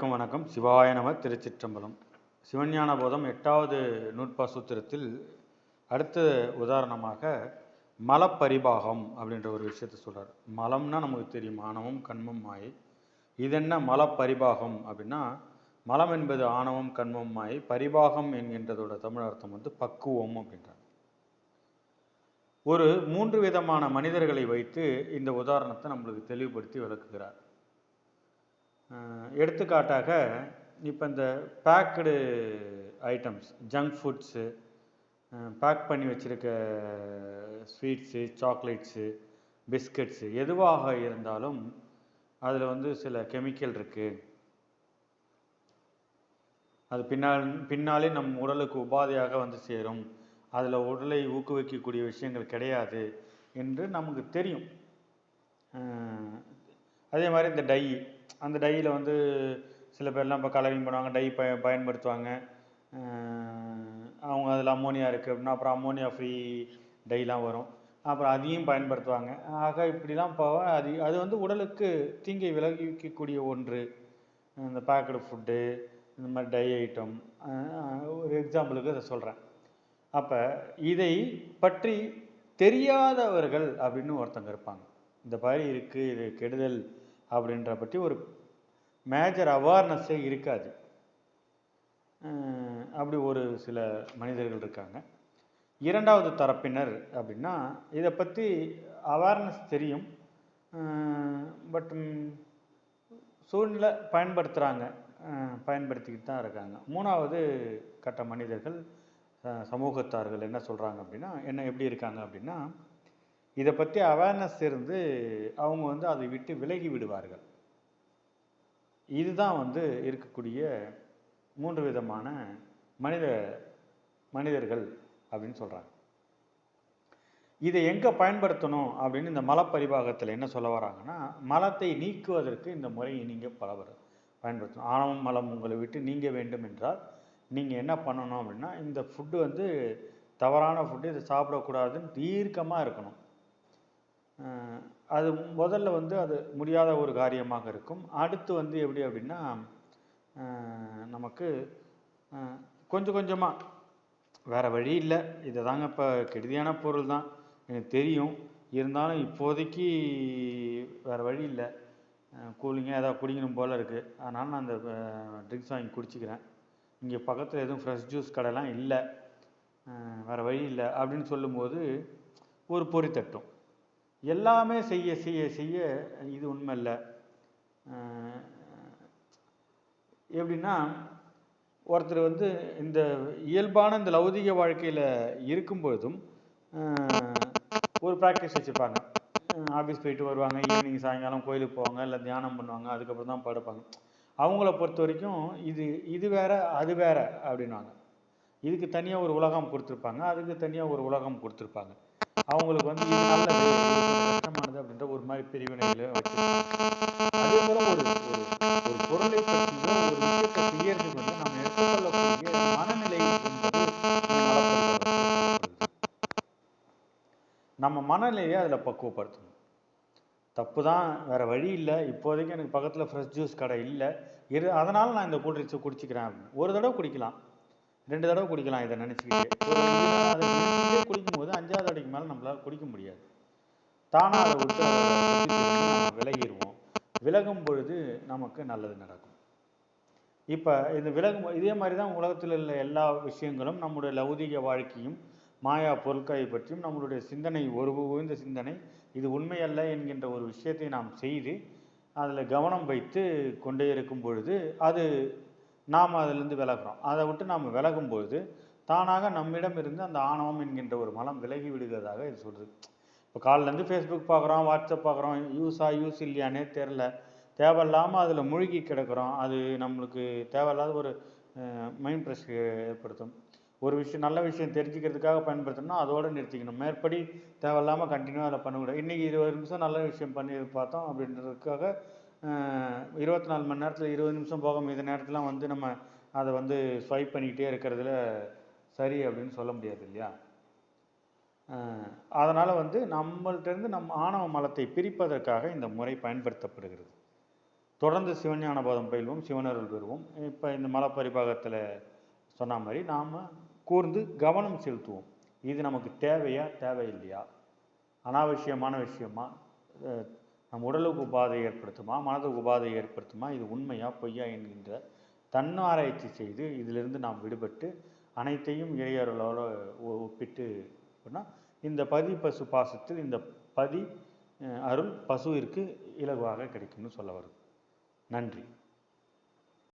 வணக்கம். சிவாய நம திருச்சிற்றம்பலம். சிவஞான போதம் எட்டாவது நூற்பா சூத்திரத்தில் அடுத்த உதாரணமாக மலப்பரிபாகம் அப்படின்ற ஒரு விஷயத்தை சொல்றார். மலம்னா நமக்கு தெரியும். ஆணவம் கண்மம் மாயை. இது என்ன மலப்பரிபாகம் அப்படின்னா மலம் என்பது ஆணவம் கண்மம் மாயை. பரிபாகம் என்கின்றதோட தமிழ் அர்த்தம் வந்து பக்குவம் அப்படின்றார். ஒரு மூன்று விதமான மனிதர்களை வைத்து இந்த உதாரணத்தை நம்மளுக்கு தெளிவுபடுத்தி விளக்குகிறார். எடுத்துக்காட்டாக இப்போ இந்த packed items junk foods pack பண்ணி வச்சுருக்க ஸ்வீட்ஸு சாக்லேட்ஸு பிஸ்கட்ஸு எதுவாக இருந்தாலும் அதில் வந்து சில கெமிக்கல் இருக்குது அது பின்னால் பின்னாலே நம் உடலுக்கு உபாதையாக வந்து சேரும். அதில் உடலை ஊக்குவிக்கக்கூடிய விஷயங்கள் கிடையாது என்று நமக்கு தெரியும். அதே மாதிரி இந்த டை அந்த டையில் வந்து சில பேர்லாம் இப்போ கலரிங் பண்ணுவாங்க டை ப பயன்படுத்துவாங்க. அவங்க அதில் அம்மோனியா இருக்குது அப்படின்னா அப்புறம் அம்மோனியா ஃப்ரீ டைலாம் வரும். அப்புறம் அதையும் பயன்படுத்துவாங்க. ஆக இப்படிலாம் போக அது அது வந்து உடலுக்கு தீங்கை விளைவிக்கக்கூடிய ஒன்று. இந்த பேக்கடு ஃபுட்டு இந்த மாதிரி டை ஐட்டம் ஒரு எக்ஸாம்பிளுக்கு அதை சொல்கிறேன் அப்போ இதை பற்றி தெரியாதவர்கள் அப்படின்னு ஒருத்தங்க இருப்பாங்க. இந்த மாதிரி இருக்குது இது கெடுதல் அப்படின்ற பற்றி ஒரு மேஜர் அவேர்னஸ்ஸே இருக்காது. அப்படி ஒரு சில மனிதர்கள் இருக்காங்க. இரண்டாவது தரப்பினர் அப்படின்னா இதை பற்றி அவேர்னஸ் தெரியும். பட் சூழ்நிலை பயன்படுத்துகிறாங்க பயன்படுத்திக்கிட்டு தான் இருக்காங்க. மூணாவது கட்ட மனிதர்கள் சமூகத்தார்கள் என்ன சொல்கிறாங்க அப்படின்னா என்ன எப்படி இருக்காங்க அப்படின்னா இதை பற்றி அவேர்னஸ் இருந்து அவங்க வந்து அதை விட்டு விலகி விடுவார்கள். இதுதான் வந்து இருக்கக்கூடிய மூன்று விதமான மனித மனிதர்கள் அப்படின்னு சொல்கிறாங்க இதை எங்கே பயன்படுத்தணும் அப்படின்னு இந்த மலப்பரிபாகத்தில் என்ன சொல்ல வராங்கன்னா மலத்தை நீக்குவதற்கு இந்த முறையை நீங்கள் பலவர் பயன்படுத்தணும். ஆணவம் மலம் உங்களை விட்டு நீங்க வேண்டும் என்றால் நீங்கள் என்ன பண்ணணும் அப்படின்னா இந்த ஃபுட்டு வந்து தவறான ஃபுட்டு இதை சாப்பிடக்கூடாதுன்னு தீர்க்கமாக இருக்கணும். அது முதல்ல வந்து அது முடியாத ஒரு காரியமாக இருக்கும். அடுத்து வந்து எப்படி அப்படின்னா நமக்கு கொஞ்சம் கொஞ்சமாக வேறு வழி இல்லை. இதை தாங்க இப்போ கெடுதியான பொருள் தான். எனக்கு தெரியும். இருந்தாலும் இப்போதைக்கு வேறு வழி இல்லை. கூலிங்காக ஏதாவது குடிக்கணும் போல் இருக்குது அதனால் நான் அந்த ட்ரிங்க்ஸ் வாங்கி குடிச்சிக்கிறேன். இங்கே பக்கத்தில் எதுவும் ஃப்ரெஷ் ஜூஸ் கடைலாம் இல்லை. வேறு வழி இல்லை. அப்படின்னு சொல்லும்போது ஒரு பொறி தட்டும். எல்லாமே செய்ய செய்ய செய்ய இது உண்மை இல்லை எப்படின்னா ஒருத்தர் வந்து இந்த இயல்பான இந்த லௌதிக வாழ்க்கையில் இருக்கும் பொழுதும் ஒரு ப்ராக்டிஸ் வச்சுருப்பாங்க. ஆஃபீஸ் போயிட்டு வருவாங்க ஈவினிங் சாயங்காலம் கோயிலுக்கு போவாங்க இல்லை தியானம் பண்ணுவாங்க அதுக்கப்புறம் தான் படுப்பாங்க. அவங்கள பொறுத்த வரைக்கும் இது இது வேற அது வேற அப்படின்வாங்க இதுக்கு தனியாக ஒரு உலகம் கொடுத்துருப்பாங்க அதுக்கு தனியாக ஒரு உலகம் கொடுத்துருப்பாங்க. அவங்களுக்கு வந்து இது நல்லது கஷ்டமானது அப்படின்ற ஒரு மாதிரி பிரிவினைகளை அதே போல ஒரு ஒரு பொருளை பற்றியோ ஒரு விஷயத்தை செய்யறதுக்கு வந்து நம்ம எடுத்துக்கொள்ளக்கூடிய மனநிலை என்பது நம்ம மனநிலையை அதில் பக்குவப்படுத்தணும். தப்பு தான் வேற வழி இல்லை. இப்போதைக்கு எனக்கு பக்கத்தில் ஃப்ரெஷ் ஜூஸ் கடை இல்லை. இரு அதனால நான் இந்த கூல்ட்ரிங்க்ஸை குடிச்சிக்கிறேன் ஒரு தடவை குடிக்கலாம். ரெண்டு தடவை குடிக்கலாம் இதை நினச்சிக்கிட்டு. குடிக்கும்போது அஞ்சாவது அடிக்கு மேலே நம்மளால் குடிக்க முடியாது. தானாக அதை விட்டு நம்ம விலகிடுவோம் விலகும் பொழுது நமக்கு நல்லது நடக்கும். இப்போ இந்த விலகும் இதே மாதிரி தான் உலகத்தில் உள்ள எல்லா விஷயங்களும் நம்முடைய லௌதிக வாழ்க்கையும் மாயா பொருட்களை பற்றியும் நம்மளுடைய சிந்தனை ஒரு உயர்ந்த சிந்தனை இது உண்மையல்ல என்கின்ற ஒரு விஷயத்தை நாம் செய்து அதில் கவனம் வைத்து கொண்டே இருக்கும் பொழுது அது நாம் அதிலிருந்து விலகிறோம். அதை விட்டு நாம் விலகும்போது தானாக நம்மிடம் இருந்து அந்த ஆணவம் என்கின்ற ஒரு மலம் விலகி விடுகிறதாக இது சொல்கிறது இப்போ காலிலேருந்து ஃபேஸ்புக் பார்க்குறோம் வாட்ஸ்அப் பார்க்குறோம் யூஸா யூஸ் இல்லையானே தெரில தேவையில்லாமல் அதில் மூழ்கி கிடக்கிறோம். அது நம்மளுக்கு தேவையில்லாத ஒரு மைண்ட் ப்ரெஷ் ஏற்படுத்தும். ஒரு விஷயம் நல்ல விஷயம் தெரிஞ்சுக்கிறதுக்காக பயன்படுத்தணும்னா அதோடு நிறுத்திக்கணும். மேற்படி தேவையில்லாமல் கண்டினியூவாக அதில் பண்ணக்கூடாது. இன்றைக்கி இருபது நிமிஷம் நல்ல விஷயம் பண்ணி பார்த்தோம் அப்படின்றதுக்காக இருபத்தி நாலு மணி நேரத்தில் இருபது நிமிஷம் போக மீத நேரத்துலாம் வந்து நம்ம அதை வந்து ஸ்வைப் பண்ணிக்கிட்டே இருக்கிறதுல சரி அப்படின்னு சொல்ல முடியாது இல்லையா? அதனால் வந்து நம்மள்கிட்டருந்து நம் ஆணவ மலத்தை பிரிப்பதற்காக இந்த முறை பயன்படுத்தப்படுகிறது. தொடர்ந்து சிவஞான போதம் பயில்வோம் சிவனருள் பெறுவோம். இப்போ இந்த மலப்பரிபாகத்தில் சொன்ன மாதிரி நாம் கூர்ந்து கவனம் செலுத்துவோம். இது நமக்கு தேவையா தேவையில்லையா? அனாவசியமான விஷயமா? நம் உடலுக்கு உபாதை ஏற்படுத்துமா மனதுக்கு உபாதை ஏற்படுத்துமா இது உண்மையா பொய்யா என்கின்ற தன்னாராய்ச்சி செய்து இதிலிருந்து நாம் விடுபட்டு அனைத்தையும் இறையருளோடு ஒ- ஒப்பிட்டு இந்த பதி பசு பாசத்தில் இந்த பதி அருள் பசுவிற்கு இலகுவாக கிடைக்கும்னு சொல்ல வருது நன்றி.